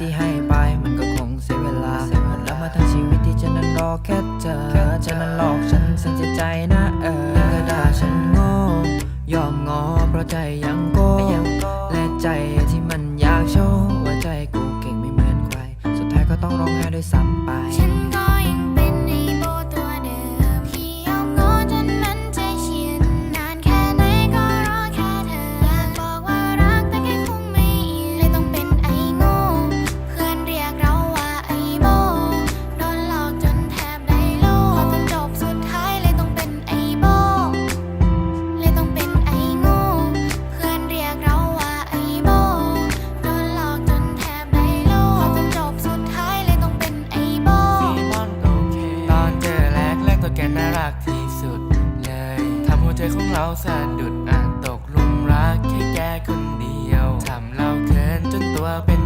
ที่ให้ไปมันก็คงเสียเวลาแล้วมาทั้งชีวิตที่ฉันนั้นรอแค่เจอฉันนั้นหลอกฉันสัจใจนะเออก็ด่าฉันโง่ยอมงอเพราะใจยังโก้และใจที่มันอยากโชว์ว่าใจกูเก่งไม่เหมือนใคร สุดท้ายก็ต้องร้องไห้ด้วยซ้ำไป อของเราสะดุดอาจตกลุมรักแค่แกคนเดียวทำเราเขินจนตัวเป็น